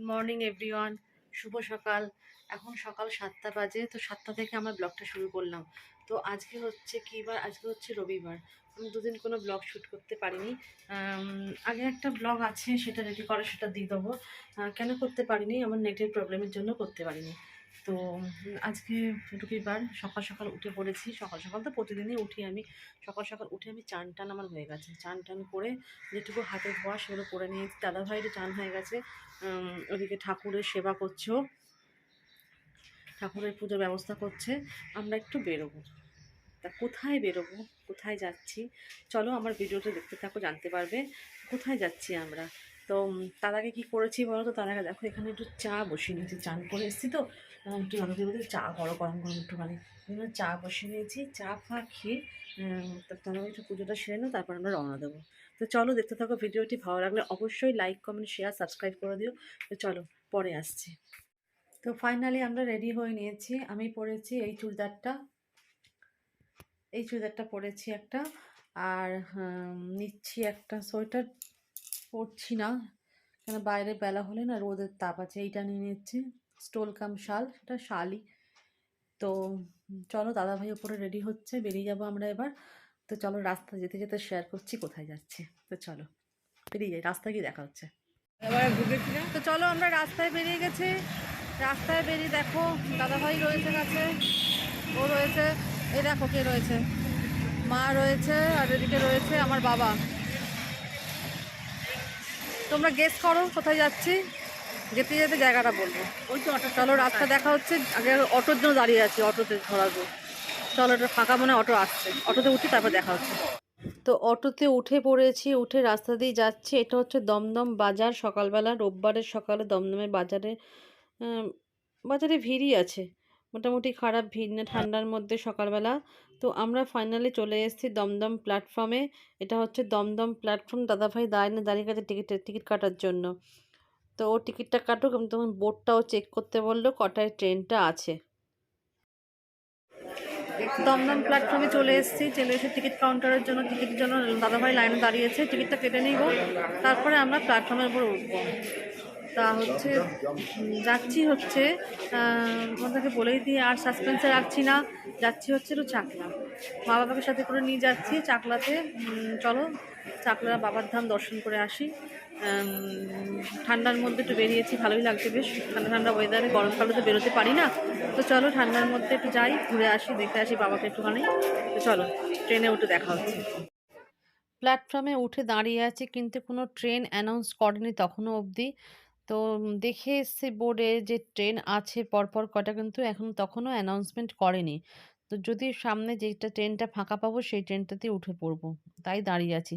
Good morning everyone শুভ সকাল। এখন সকাল সাতটা বাজে, তো সাতটা থেকে আমার ব্লগটা শুরু করলাম। তো আজকে হচ্ছে কী বার? আজকে হচ্ছে রবিবার। আমি দুদিন কোনো ব্লগ শ্যুট করতে পারিনি। আগে একটা ব্লগ আছে, সেটা রেডি করে, সেটা দিয়ে দেবো। কেন করতে পারিনি? আমার নেটের প্রবলেমের জন্য করতে পারিনি। তো আজকে রবিবার সকাল সকাল উঠে পড়েছি। সকাল সকাল তো প্রতিদিনই উঠি আমি। সকাল সকাল উঠে আমি চান টান আমার হয়ে গেছে। চান টান করে যেটুকু হাতে ধোয়া সেগুলো করে নিয়েছি। দাদাভাইয়েরও চান হয়ে গেছে। ওদিকে ঠাকুরের সেবা করছ। ঠাকুরের পুজোর ব্যবস্থা করছে। আমরা একটু বেরোবো। তা কোথায় বেরোবো? কোথায় যাচ্ছি? চলো আমার ভিডিওটা দেখতে থাকো, জানতে পারবে। কোথায় যাচ্ছি আমরা? তো তার আগে কী করেছি বলো তো তার আগে দেখো এখানে একটু চা বসিয়ে নিয়েছি চান করে এসেছি তো। একটু আমাদের মধ্যে চা গরম গরম গরম একটুখানি। চা বসিয়ে নিয়েছি চা ফা খেয়ে উম, তো তার আগে একটু পুজোটা সেরে নেব তারপর আমরা রওনা দেবো। তো চলো দেখতে থাকো ভিডিওটি ভালো লাগলে অবশ্যই লাইক কমেন্ট শেয়ার সাবস্ক্রাইব করে দিও। তো চলো পরে আসছি। তো ফাইনালি আমরা রেডি হয়ে নিয়েছি। আমি পরেছি এই চুড়িদারটা। এই চুড়িদারটা পরেছি একটা আর নিচ্ছি একটা সোয়েটার। পরছি না। কেন বাইরে বেলা হলে না রোদের তাপ আছে এইটা নিয়ে নিচ্ছি। স্টোল কাম শাল সেটা শালই। তো চলো দাদাভাই ওপরে রেডি হচ্ছে বেরিয়ে যাব আমরা এবার। তো চলো রাস্তা যেতে যেতে শেয়ার করছি কোথায় যাচ্ছি। তো চলো বেরিয়ে যাই রাস্তায় গিয়ে দেখা হচ্ছে। তো চলো আমরা রাস্তায় বেরিয়ে গেছি। রাস্তায় বেরিয়ে দেখো দাদাভাই রয়েছে কাছে ও রয়েছে। এই দেখো কে রয়েছে। মা রয়েছে আর এদিকে রয়েছে আমার বাবা। তোমরা গেস করো কোথায় যাচ্ছি। যেতে যেতে জায়গাটা বলব। ওই তো অটো চলো রাস্তা দেখা হচ্ছে, আগে অটোর জন্য দাঁড়িয়ে আছি, অটোতে ধরাবো। চলো এটা ফাঁকা মনে অটো আসছে। অটোতে উঠি, তারপর দেখা হচ্ছে। তো অটোতে উঠে পড়েছি, উঠে রাস্তা দিয়ে যাচ্ছি। এটা হচ্ছে দমদম বাজার। সকালবেলা, রোববারের সকালে দমদমের বাজারে বাজারে ভিড়ই আছে। মোটামুটি খারাপ ভিড় না, ঠান্ডার মধ্যে সকালবেলা তো আমরা ফাইনালি চলে এসেছি দমদম প্ল্যাটফর্মে এটা হচ্ছে দমদম প্ল্যাটফর্ম দাদাভাই দাঁড়িয়ে দাঁড়িয়ে গেছে টিকিট টিকিট কাটার জন্য। তো ও টিকিটটা কাটুক, আমি তখন বোর্ডটাও চেক করতে বলল, কটায় ট্রেনটা আছে। দমদম প্ল্যাটফর্মে চলে এসেছি, চলে এসে টিকিট কাউন্টারের জন্য টিকিটের জন্য দাদাভাই লাইনে দাঁড়িয়েছে। টিকিটটা কেটে নিব, তারপরে আমরা প্ল্যাটফর্মের উপর উঠবো। তা হচ্ছে যাচ্ছি হচ্ছে তোমাদেরকে বলেই দিয়ে আর সাসপেন্সে রাখছি না। যাচ্ছি হচ্ছে একটু চাকলা। মা বাবাকে সাথে করে নিয়ে যাচ্ছি চাকলাতে। চলো চাকলা বাবার ধাম দর্শন করে আসি। ঠান্ডার মধ্যে একটু বেরিয়েছি, ভালোই লাগছে বেশ। ঠান্ডা ঠান্ডা ওয়েদারে গরমকালে তো বেরোতে পারি না। তো চলো, ঠান্ডার মধ্যে একটু যাই, ঘুরে আসি, দেখে আসি বাবাকে একটুখানি। তো চলো ট্রেনে উঠে দেখা হচ্ছে। প্ল্যাটফর্মে উঠে দাঁড়িয়ে আছি, কিন্তু কোনো ট্রেন অ্যানাউন্স করেনি তখনও অবধি। তো দেখে এসছি বোর্ডে যে ট্রেন আছে পরপর কটা কিন্তু এখন তখনও অ্যানাউন্সমেন্ট করেনি। তো যদি সামনে যেটা ট্রেনটা ফাঁকা পাবো সেই ট্রেনটাতে উঠে পড়ব। তাই দাঁড়িয়ে আছি।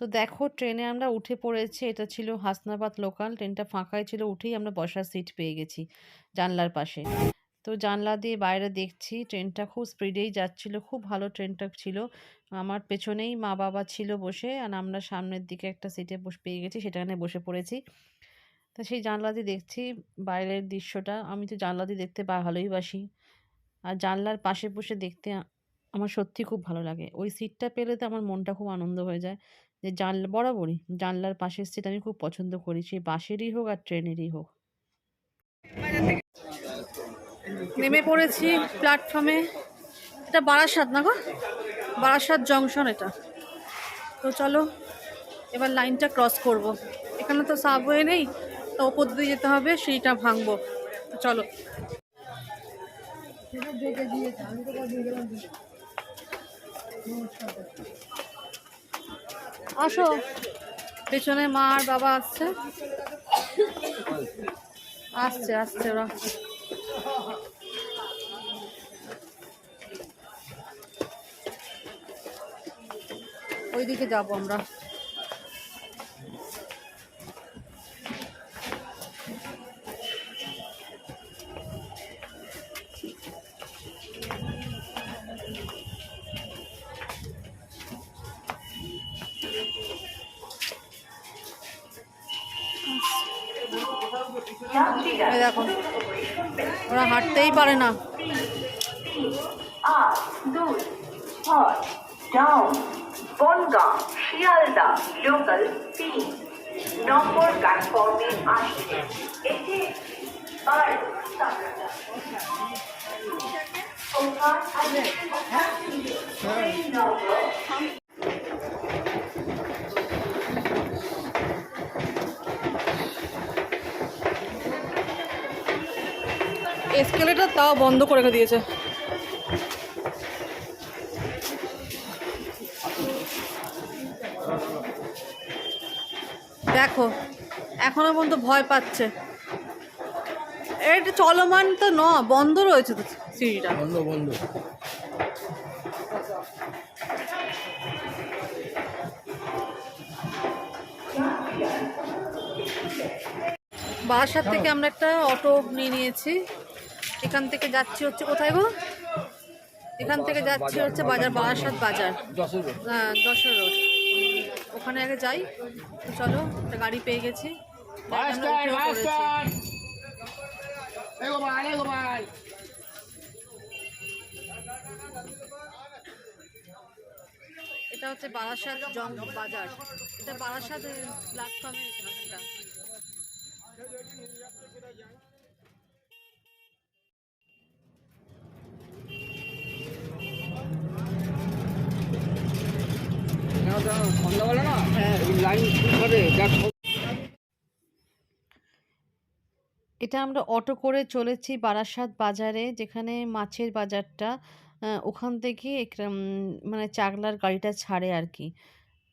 তো দেখো ট্রেনে আমরা উঠে পড়েছি। এটা ছিল হাসনাবাদ লোকাল ট্রেনটা ফাঁকাই ছিল, উঠেই আমরা বসার সিট পেয়ে গেছি জানলার পাশে। তো জানলা দিয়ে বাইরে দেখছি ট্রেনটা খুব স্পিডেই যাচ্ছিল, খুব ভালো ট্রেনটা ছিল। আমার পেছনেই মা বাবা ছিল বসে আর আমরা সামনের দিকে একটা সিটে বসে, পেয়ে গেছি, সেখানে বসে পড়েছি। তো সেই জানলা দিয়ে দেখছি বাইরের দৃশ্যটা। আমি তো জানলা দিয়ে দেখতে বা, ভালোই বাসি। আর জানলার পাশে বসে দেখতে আমার সত্যি খুব ভালো লাগে। ওই সিটটা পেলে তো আমার মনটা খুব আনন্দ হয়ে যায়। যে জানলা, বরাবরই জানলার পাশের সিট আমি খুব পছন্দ করি। সেই বাসেরই হোক আর ট্রেনেরই হোক। নেমে পড়েছি প্ল্যাটফর্মে এটা বারাসাত না গো? বারাসাত জংশন এটা। তো চলো, এবার লাইনটা ক্রস করব। এখানে তো সাবওয়ে নেই, তো ওপর দিয়ে যেতে হবে সেইটা ভাঙবো। তো চলো। আসো। পেছনে মা আর বাবা আসছে। আসছে আসছে ওরা। ওইদিকে যাব আমরা। দেখো ওরা হাঁটতেই পারে না। ডাউন শিয়ালদা লোকাল তিন নম্বর প্ল্যাটফর্মে আসছে। নম্বর এসকেলেটার তাও বন্ধ করে দিয়েছে। দেখো এখনও পর্যন্ত ভয় পাচ্ছে। এটা চলমান তো ন বন্ধ রয়েছে তো সিঁড়িটা। বন্ধ বন্ধ। বাসার থেকে আমরা একটা অটো নিয়ে নিয়েছি। এখান থেকে যাচ্ছি হচ্ছে কোথায় গো? এখান থেকে যাচ্ছি হচ্ছে বাজার বারাসাত বাজার। হ্যাঁ দশর রোড। ওখানে আগে যাই। তো চলো একটা গাড়ি পেয়ে গেছি। এটা হচ্ছে বারাসাত জং বাজার। এটা বারাসাত প্ল্যাটফর্মে এটা? সন্ধ্যাবেলা? এটা আমরা অটো করে চলেছি বারাসাত বাজারে, যেখানে মাছের বাজারটা ওখান থেকে মানে চাগলার গাড়িটা ছাড়ে আর কি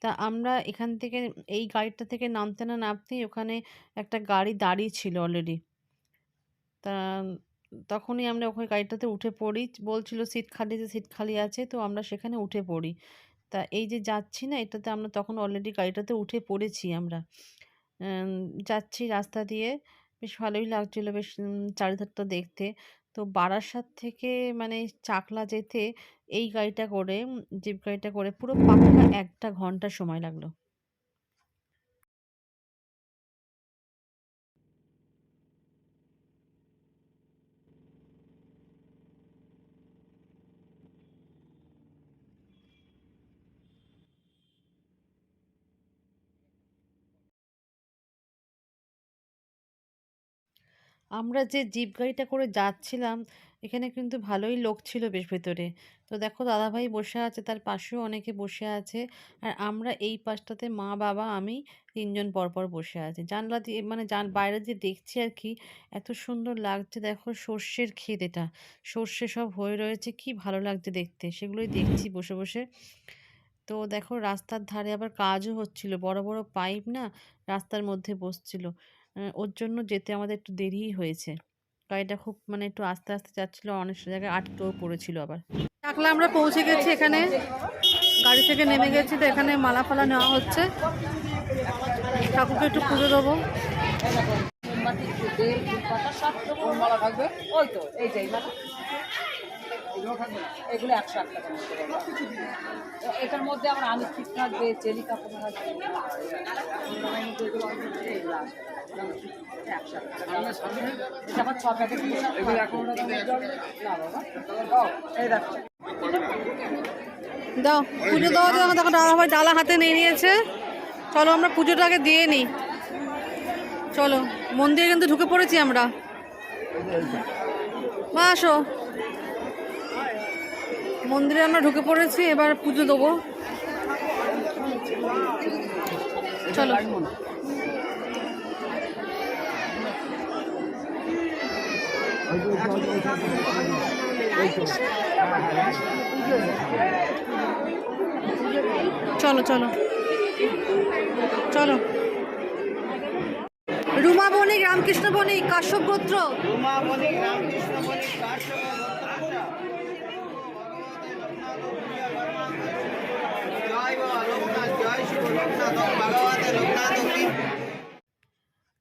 তা আমরা এখান থেকে, এই গাড়িটা থেকে নামতে না নামতেই ওখানে একটা গাড়ি দাঁড়িয়ে ছিল অলরেডি তা তখনই আমরা ওখানে গাড়িটাতে উঠে পড়ি, বলছিল, সিট খালি আছে, সিট খালি আছে। তো আমরা সেখানে উঠে পড়ি। তা এই যে যাচ্ছি না, এটাতে আমরা তখন অলরেডি গাড়িটাতে উঠে পড়েছি আমরা। যাচ্ছি রাস্তা দিয়ে, বেশ ভালোই লাগছিল, বেশ চারিধারটা দেখতে। তো বারাসাত থেকে মানে চাকলা যেতে এই গাড়িটা করে জিপ গাড়িটা করে পুরো পাক্কা একটা ঘণ্টা সময় লাগল। আমরা যে জিপ গাড়িটা করে যাচ্ছিলাম, এখানে কিন্তু ভালোই লোক ছিল বেশ ভেতরে। তো দেখো দাদাভাই বসে আছে, তার পাশেও অনেকে বসে আছে। আর আমরা এই পাশটাতে মা, বাবা, আমি তিনজন পরপর বসে আছি। জানলা দিয়ে মানে জান, বাইরে দিয়ে দেখছি আর কি, এত সুন্দর লাগছে। দেখো সর্ষের ক্ষেত এটা। সর্ষে সব হয়ে রয়েছে, কি ভালো লাগছে দেখতে। সেগুলোই দেখছি বসে বসে। তো দেখো রাস্তার ধারে আবার কাজও হচ্ছিল। বড় বড় পাইপ না রাস্তার মধ্যে বসছিল। ওর জন্য যেতে আমাদের একটু দেরিই হয়েছে। গাড়িটা খুব মানে একটু আস্তে আস্তে যাচ্ছিল অনেক জায়গায় আটকেও পড়েছিল আবার। টাকলা আমরা পৌঁছে গেছি এখানে। গাড়ি থেকে নেমে গেছি তো এখানে মালা ফালা নেওয়া হচ্ছে। ঠাকুরকে একটু পুজো দেবো। মালা থাকবে। ওই তো এই। এগুলো একশো এক টাকা এটার মধ্যে আমার আমি ঠিক থাকবে কাপড় থাকবে। দাও, পুজো দাদাভাই ডালা হাতে নিয়ে নিয়েছে। চলো আমরা পুজোটা আগে দিয়ে নিই। চলো মন্দিরে কিন্তু ঢুকে পড়েছি আমরা। মা আসো। মন্দিরে আমরা ঢুকে পড়েছি, এবার পুজো দেবো। চলো। চলো চলো। চলো। রুমা বণিক, রামকৃষ্ণ বণিক, কাশ্যপ গোত্র।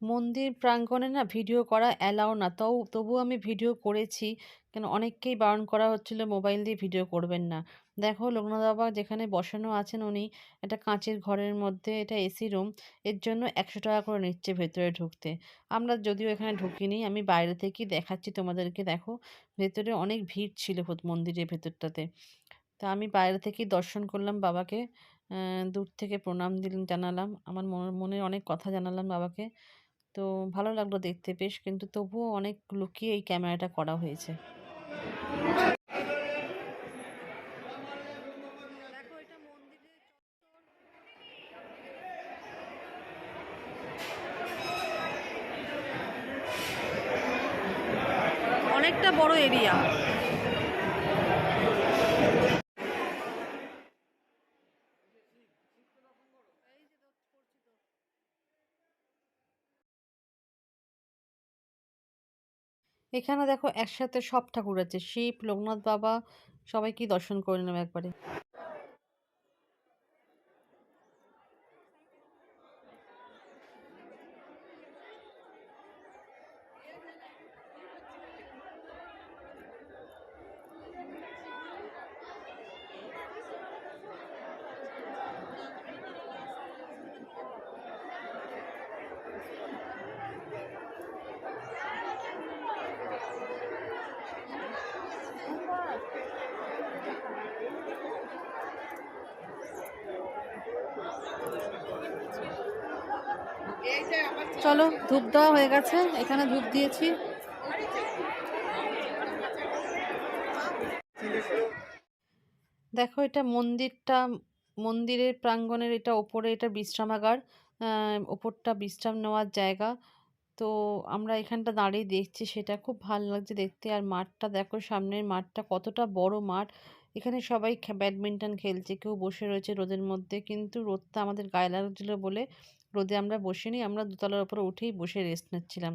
মন্দির প্রাঙ্গণে না ভিডিও করা অ্যালাও না। তাও, তবুও আমি ভিডিও করেছি। কেন, অনেককেই বারণ করা হচ্ছিল, মোবাইল দিয়ে ভিডিও করবেন না। দেখো, লোকনাথ বাবা যেখানে বসানো আছেন, উনি একটা কাঁচের ঘরের মধ্যে এটা এসি রুম, এর জন্য একশো টাকা করে নিচ্ছে ভেতরে ঢুকতে। আমরা যদিও এখানে ঢুকিনি, আমি বাইরে থেকেই দেখাচ্ছি তোমাদেরকে, দেখো, ভেতরে অনেক ভিড় ছিল মন্দিরের ভেতরটাতে। তা আমি বাইরে থেকেই দর্শন করলাম বাবাকে দূর থেকে প্রণাম দিলাম জানালাম। আমার মনে অনেক কথা জানালাম বাবাকে। তো ভালো লাগল দেখতে। বেশ কিন্তু তবুও অনেক লুকিয়ে এই ক্যামেরাটা করা হয়েছে অনেকটা বড় এরিয়া এখানে দেখো একসাথে সব ঠাকুর আছে। শিব লোকনাথ বাবা সবাইকে দর্শন করে নেবে একবারে চলো ধূপ দেওয়া হয়ে গেছে। এখানে ধূপ দিয়েছি। দেখো, এটা মন্দিরটা, মন্দিরের প্রাঙ্গণের এটা ওপরে এটা বিশ্রামাগার। ওপরটা বিশ্রাম নেওয়ার জায়গা। তো আমরা এখানটা দাঁড়িয়ে দেখছি, সেটা খুব ভালো লাগছে দেখতে। আর মাঠটা দেখো, সামনের মাঠটা কতটা বড় মাঠ। এখানে সবাই ব্যাডমিন্টন খেলছে, কেউ বসে রয়েছে রোদের মধ্যে। কিন্তু রোদটা আমাদের গায়ে লাগছিল বলে রোদে আমরা বসিনি আমরা দোতলার উপরে উঠেই বসে রেস্ট নিচ্ছিলাম।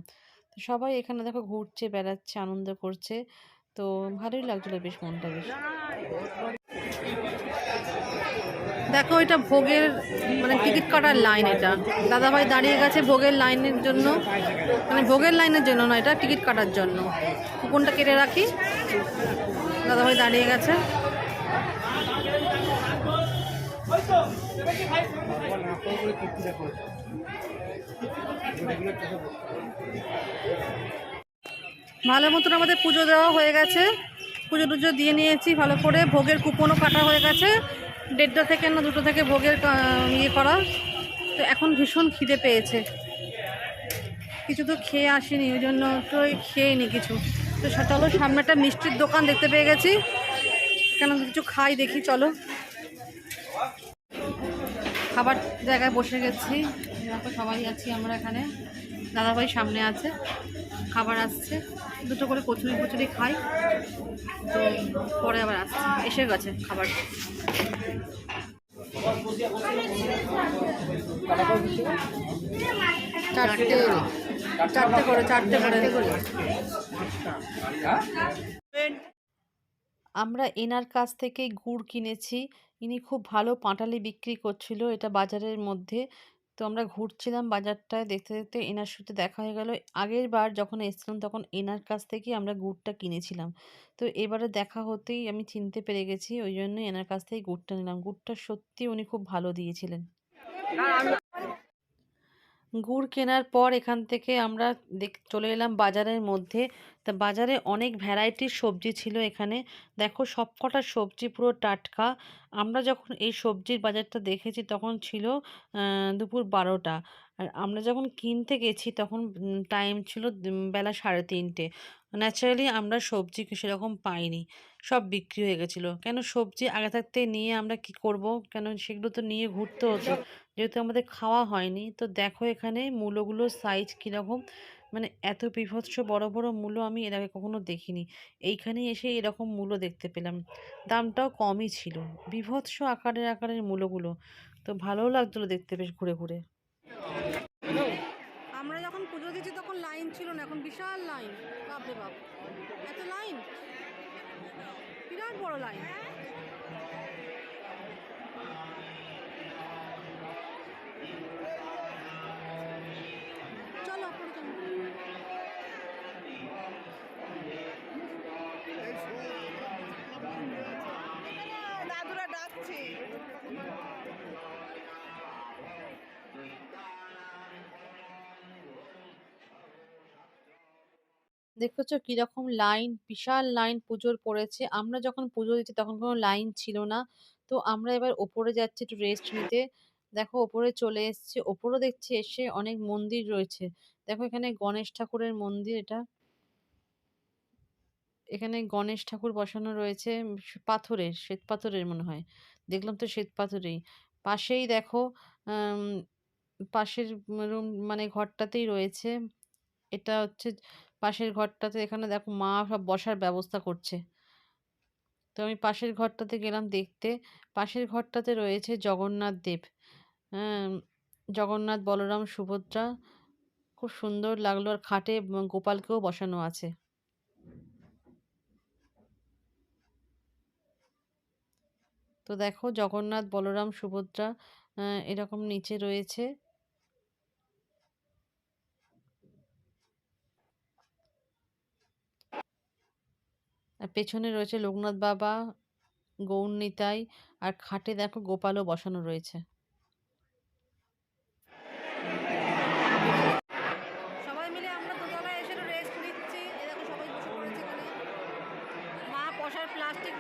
তো সবাই এখানে দেখো ঘুরছে, বেড়াচ্ছে, আনন্দ করছে। তো ভালোই লাগছিল বেশ মনটা বেশ। দেখো এটা ভোগের মানে টিকিট কাটার লাইন এটা। দাদাভাই দাঁড়িয়ে গেছে ভোগের লাইনের জন্য। মানে ভোগের লাইনের জন্য না, এটা টিকিট কাটার জন্য। কুপনটা কেটে রাখি। দাদাভাই দাঁড়িয়ে গেছে। ভালো মতন আমাদের পুজো দেওয়া হয়ে গেছে। পুজো টুজো দিয়ে নিয়েছি ভালো করে। ভোগের কুপনও কাটা হয়ে গেছে। দেড়টা থেকে না দুটো থেকে ভোগের ইয়ে করা। তো এখন ভীষণ খিদে পেয়েছে। কিছু তো খেয়ে আসিনি, ওই জন্য তো ওই খেয়ে নি কিছু। তো চলো, সামনে একটা মিষ্টির দোকান দেখতে পেয়ে গেছি। কেন কিছু খাই দেখি, চলো। খাবার জায়গায় বসে গেছি। দেখো সবাই আছি আমরা এখানে। দাদাভাই সামনে আছে খাবার আসছে। দুটো করে কচুরি কচুরি খাই। তো পরে আবার আসছে। এসে গেছে খাবার। চারটে চারটে করে চারটে করে। আমরা এনার কাছ থেকে গুড় কিনেছি। ইনি খুব ভালো পাঁটালি বিক্রি করছিল এটা বাজারের মধ্যে। তো আমরা ঘুরছিলাম বাজারটায়, দেখতে দেখতে এনার সাথে দেখা হয়ে গেল। আগের বার যখন এসেছিলাম তখন এনার কাছ থেকেই আমরা গুড়টা কিনেছিলাম। তো এবারে দেখা হতেই আমি চিনতে পেরে গেছি, ওই জন্যই এনার কাছ থেকেই গুড়টা নিলাম। গুড়টা সত্যি উনি খুব ভালো দিয়েছিলেন। গুড় কেনার পর এখান থেকে আমরা দেখ, চলে এলাম বাজারের মধ্যে। তা বাজারে অনেক ভ্যারাইটির সবজি ছিল এখানে। দেখো সবকটা সবজি পুরো টাটকা। আমরা যখন এই সবজির বাজারটা দেখেছি তখন ছিল দুপুর বারোটা। আর আমরা যখন কিনতে গেছি তখন টাইম ছিল বেলা সাড়ে তিনটে। ন্যাচারালি আমরা সবজি সেরকম পাইনি। সব বিক্রি হয়ে গেছিল। কেন সবজি আগে থাকতে নিয়ে আমরা কি করব? কেন সেগুলো তো নিয়ে ঘুরতে হতো। যেহেতু আমাদের খাওয়া হয়নি, তো দেখো এখানে মূলোগুলোর সাইজ কীরকম? মানে এত বিভৎস বড় বড় মূলো আমি এর আগে কখনো দেখিনি। এইখানে এসে এরকম মূলো দেখতে পেলাম। দামটাও কমই ছিল। বিভৎস আকারের আকারের মূলোগুলো। তো ভালোও লাগছিল দেখতে বেশ ঘুরে ঘুরে। আমরা যখন পুজো দিচ্ছি তখন লাইন ছিল না, এখন বিশাল লাইন বাপ এত লাইন বিরাট বড় লাইন দেখেছ কীরকম লাইন, বিশাল লাইন পুজোর পড়েছে। আমরা যখন পুজো দিচ্ছি তখন কোনো লাইন ছিল না। তো আমরা এবার ওপরে যাচ্ছি একটু রেস্ট নিতে। দেখো ওপরে চলে এসেছি। ওপরে দেখছি এসে অনেক মন্দির রয়েছে। দেখো এখানে গণেশ ঠাকুরের মন্দির এটা। এখানে গণেশ ঠাকুর বসানো রয়েছে। পাথরের, শ্বেত পাথরের মনে হয়। দেখলাম তো শ্বেত পাথরেই। পাশেই দেখো পাশের রুম মানে ঘরটাতেই রয়েছে। এটা হচ্ছে পাশের ঘরটাতে এখানে দেখো মা সব বসার ব্যবস্থা করছে। তো আমি পাশের ঘরটাতে গেলাম দেখতে, পাশের ঘরটাতে রয়েছে জগন্নাথ দেব। জগন্নাথ বলরাম, সুভদ্রা, খুব সুন্দর লাগল আর খাটে গোপালকেও বসানো আছে। তো দেখো জগন্নাথ, বলরাম, সুভদ্রা এরকম নিচে রয়েছে। আর পেছনে রয়েছে লোকনাথ বাবা গৌর নিতাই আর খাটে দেখো গোপালও বসানো রয়েছে। সবাই মিলে আমরা এসে রেস্ট নিচ্ছি। মা প্লাস্টিক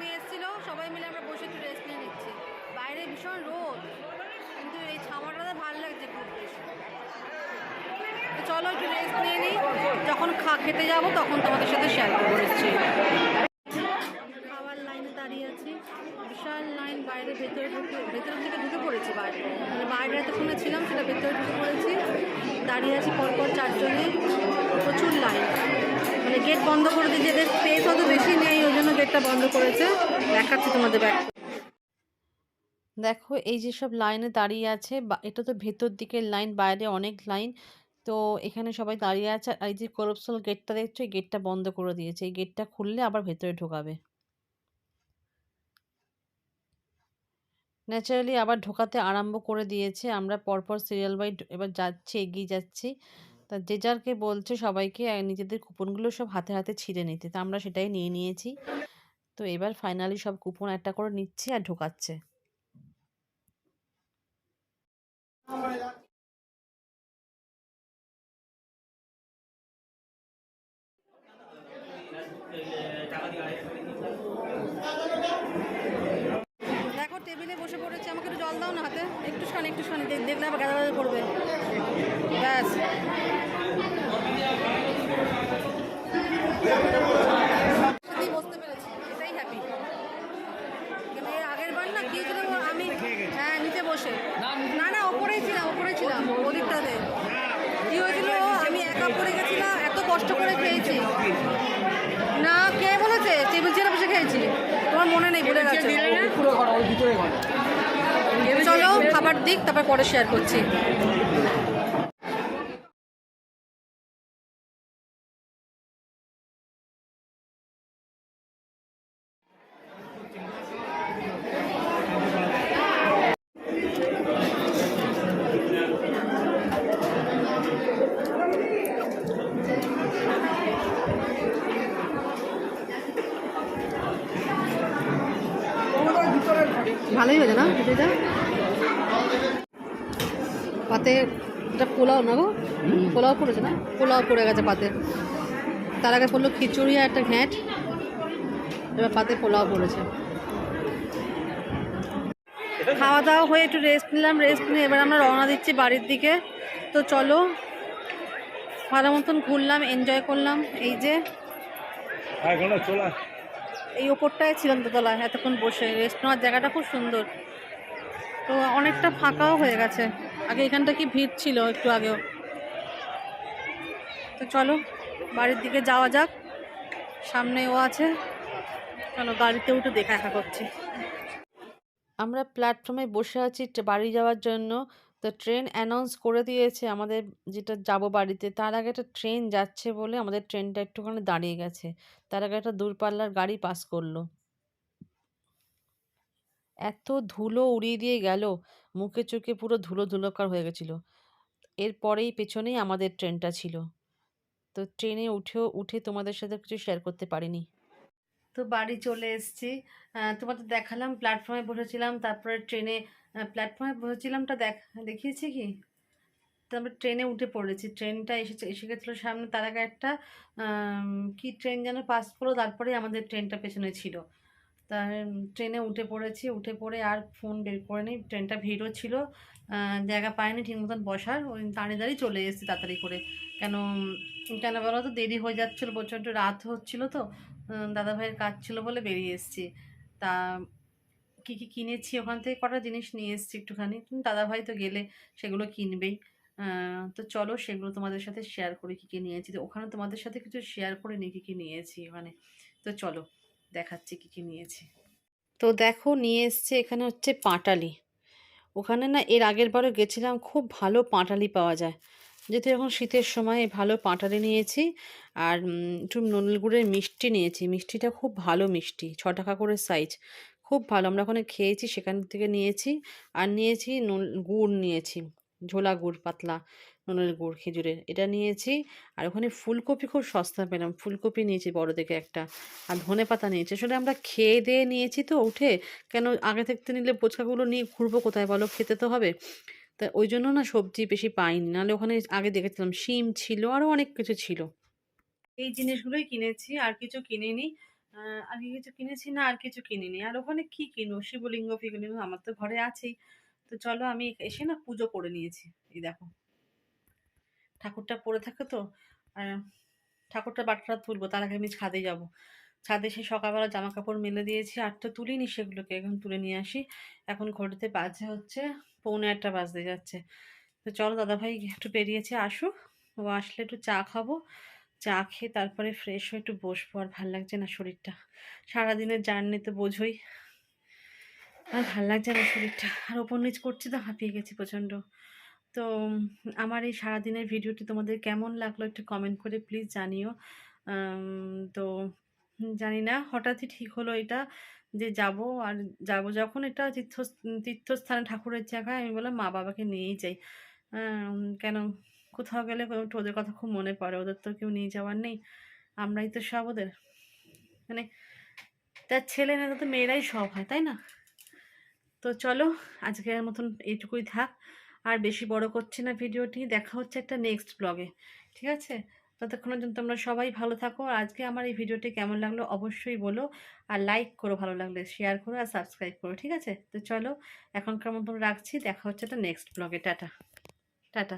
সবাই মিলে আমরা বসে একটু রেস্ট নিয়ে নিচ্ছি। বাইরে ভীষণ কিন্তু এই ভালো লাগছে খুব বেশি। চলো একটু রেস্ট নিয়ে নিই। যখন খা, খেতে যাব তখন তোমাদের সাথে শেয়ার করব নিশ্চয়ই খাওয়ার লাইনে দাঁড়িয়ে আছি বিশাল লাইন বাইরে ভেতরে ঢুকে, ভেতরের দিকে ঢুকে পড়েছি বাইরে। মানে বাইরে এতক্ষণে ছিলাম সেটা ভেতরে ঢুকে পড়েছি। দাঁড়িয়ে আছি পরপর চারজনে। প্রচুর লাইন। মানে গেট বন্ধ করে দিয়ে যেদের স্পেস অত বেশি নেই, ওই জন্য গেটটা বন্ধ করেছে। দেখাচ্ছি তোমাদের ব্যাগ দেখো, এই যে সব লাইনে দাঁড়িয়ে আছে এটা তো ভেতর দিকের লাইন, বাইরে অনেক লাইন। তো এখানে সবাই দাঁড়িয়ে আছে। আর এই যে করপসল গেটটা দেখছ, এই গেটটা বন্ধ করে দিয়েছে। এই গেটটা খুললে আবার ভেতরে ঢোকাবে। ন্যাচারালি আবার ঢোকাতে আরম্ভ করে দিয়েছে। আমরা পরপর সিরিয়াল বাই এবার যাচ্ছি, এগিয়ে যাচ্ছি। তা যে যারকে বলছে সবাইকে নিজেদের কুপনগুলো সব হাতে হাতে ছিঁড়ে নিতে। তা আমরা সেটাই নিয়ে নিয়েছি। তো এবার ফাইনালি সব কুপন একটা করে নিচ্ছে আর ঢোকাচ্ছে। টেবিলে বসে পড়েছে, আমাকে একটু জল দাও না হাতে। একটুখানি একটুখানি দেখ- দেখলে আবার গাদা গাদা করবে ব্যাস। বসতে পেরেছি, এটাই হ্যাপি এর আগের না কি আমি হ্যাঁ নিচে বসে। না না, ওপরেই ছিলাম ওপরেই ছিলাম ওদিকটাতে কি হয়েছিল, আমি একা পড়ে গেছিলাম, এত কষ্ট করে খেয়েছি। না, কে বলেছে? টেবিল চেয়ারে বসে খেয়েছি। তোমার মনে নেই ভুলে গেছে। পুরো ঘর ওই ভিতরে ঘর। চলো খাবার দিক তারপর পরে শেয়ার করছি। ভালোই হয়েছে না এটা পাতে এটা পোলাও না গো? পোলাও পড়েছে না? পোলাও পড়ে গেছে পাতে। তার আগে পড়ল খিচুড়ি আর একটা ঘ্যাঁট। এবার পাতে পোলাও পড়েছে। খাওয়া দাওয়া হয়ে একটু রেস্ট নিলাম রেস্ট নিয়ে এবার আমরা রওনা দিচ্ছি বাড়ির দিকে। তো চলো ভালো মতন ঘুরলাম এনজয় করলাম। এই যে এই ওপরটায় ছিলাম দোতলায় এতক্ষণ বসে। রেস্ট নেওয়ার জায়গাটা খুব সুন্দর। তো অনেকটা ফাঁকাও হয়ে গেছে। আগে এখানটা কি ভিড় ছিল একটু আগেও। তো চলো, বাড়ির দিকে যাওয়া যাক। সামনেও আছে। চলো গাড়িতে উঠে দেখা দেখা করছি। আমরা প্ল্যাটফর্মে বসে আছি, বাড়ি যাওয়ার জন্য। তো ট্রেন অ্যানাউন্স করে দিয়েছে আমাদের যেটা যাব বাড়িতে, তার আগে একটা ট্রেন যাচ্ছে বলে আমাদের ট্রেনটা একটুখানি দাঁড়িয়ে গেছে। তার আগে একটা দূরপাল্লার গাড়ি পাস করল। এত ধুলো উড়িয়ে দিয়ে গেল, মুখে চোখে পুরো ধুলো ধুলোকার হয়ে গেছিল। এরপরেই পেছনেই আমাদের ট্রেনটা ছিল। তো ট্রেনে উঠেও, উঠে তোমাদের সাথে কিছু শেয়ার করতে পারিনি। তো বাড়ি চলে এসেছি। তোমাদের দেখালাম প্ল্যাটফর্মে বসেছিলাম, তারপরে ট্রেনে প্ল্যাটফর্মে বসেছিলামটা দেখ দেখিয়েছি কি? তো আমরা ট্রেনে উঠে পড়েছি। ট্রেনটা এসেছে এসে গেছিল সামনে তার আগে একটা কি ট্রেন যেন পাস করল তারপরে আমাদের ট্রেনটা পেছনে ছিল। তা ট্রেনে উঠে পড়েছি উঠে পড়ে আর ফোন বের করে নিই। ট্রেনটা ভিড়ও ছিল জায়গা পায়নি ঠিক মতন বসার ওই দাঁড়িয়ে দাঁড়িয়ে চলে এসেছি তাড়াতাড়ি করে। কেন কেন বলো তো দেরি হয়ে যাচ্ছিল প্রচণ্ড রাত হচ্ছিল তো উম, দাদা ভাইয়ের কাজ ছিল বলে বেরিয়ে এসেছি। তা কী কী কিনেছি, ওখান থেকে কটা জিনিস নিয়ে এসেছি একটুখানি। তুমি দাদা ভাই তো গেলে সেগুলো কিনবেই। তো চলো সেগুলো তোমাদের সাথে শেয়ার করে কী কী নিয়েছি। তো ওখানে তোমাদের সাথে কিছু শেয়ার করে নিই কী কী নিয়েছি ওখানে তো চলো দেখাচ্ছি কী কী নিয়েছি। তো দেখো নিয়ে এসছে এখানে হচ্ছে পাটালি। ওখানে না এর আগের বারও গেছিলাম, খুব ভালো পাটালি পাওয়া যায়। যেহেতু এখন শীতের সময় ভালো পাটালি নিয়েছি আর একটু নলেল গুড়ের মিষ্টি নিয়েছি। মিষ্টিটা খুব ভালো মিষ্টি, ছ টাকা করে সাইজ খুব ভালো। আমরা ওখানে খেয়েছি, সেখান থেকে নিয়েছি। আর নিয়েছি নুন- গুড় নিয়েছি। ঝোলা গুড়, পাতলা নলের গুড়, খেজুরের। এটা নিয়েছি। আর ওখানে ফুলকপি খুব সস্তা পেলাম। ফুলকপি নিয়েছি বড় দেখে একটা। আর ধনে পাতা নিয়েছি। আসলে আমরা খেয়ে দিয়ে নিয়েছি তো উঠে। কেন আগে থাকতে নিলে পোচকাগুলো নিয়ে ঘুরবো কোথায় বলো? খেতে তো হবে। তা ওই জন্য না সবজি বেশি পাইনি। নাহলে ওখানে আগে দেখেছিলাম শিম ছিল আরও অনেক কিছু ছিল। এই জিনিসগুলোই কিনেছি। আর কিছু কিনিনি। আর কিছু কিনেছি না, আর কিছু কিনিনি। আর ওখানে কি কিনবো? শিবলিঙ্গ ফিবলিঙ্গ আমার তো ঘরে আছেই। তো চলো আমি এসে না পুজো করে নিয়েছি। এই দেখো। ঠাকুরটা পড়ে থাকে তো। আর ঠাকুরটা বাটটা তুলবো, তার আগে আমি ছাদে যাব। ছাদে সে সকালবেলা জামা কাপড় মেলে দিয়েছি, আর তো তুলিনি সেগুলোকে, এখন তুলে নিয়ে আসি। এখন ঘড়িতে বাজে হচ্ছে পৌনে একটা বাজতে যাচ্ছে। তো চলো দাদাভাই একটু বেরিয়েছে, আসুক। ও আসলে একটু চা খাব। চা খেয়ে তারপরে ফ্রেশ হয়ে একটু বসবো আর ভালো লাগছে না শরীরটা। সারাদিনের জার্নি তো বোঝোই। আর ভালো লাগছে না শরীরটা। আর ওপর নিচ করছি তো হাঁপিয়ে গেছি প্রচণ্ড। তো, আমার এই সারাদিনের ভিডিওটি তোমাদের কেমন লাগল একটু কমেন্ট করে প্লিজ জানিও। তো, জানি না, হঠাৎই ঠিক হলো এটা যে যাব আর যাব যখন এটা তীর্থ তীর্থস্থানে ঠাকুরের জায়গায় আমি বললাম মা বাবাকে নিয়েই যাই। কেন কোথাও গেলে ওদের কথা খুব মনে পড়ে, ওদের তো কেউ নিয়ে যাওয়ার নেই, আমরাই তো সব ওদের। মানে তার ছেলে না তো মেয়েরাই সব হয়, তাই না? তো চলো, আজকের মতন এইটুকুই থাক, আর বেশি বড় করছি না ভিডিওটি, দেখা হচ্ছে একটা নেক্সট ব্লগে ঠিক আছে? ততক্ষণের জন্য তোমরা সবাই ভালো থাকো আজকে আমার এই ভিডিওটি কেমন লাগল অবশ্যই বলো, আর লাইক করো ভালো লাগলে শেয়ার করো আর সাবস্ক্রাইব করো, ঠিক আছে? তো চলো, এখনকার মতন রাখছি, দেখা হচ্ছে একটা নেক্সট ব্লগে টাটা। টাটা।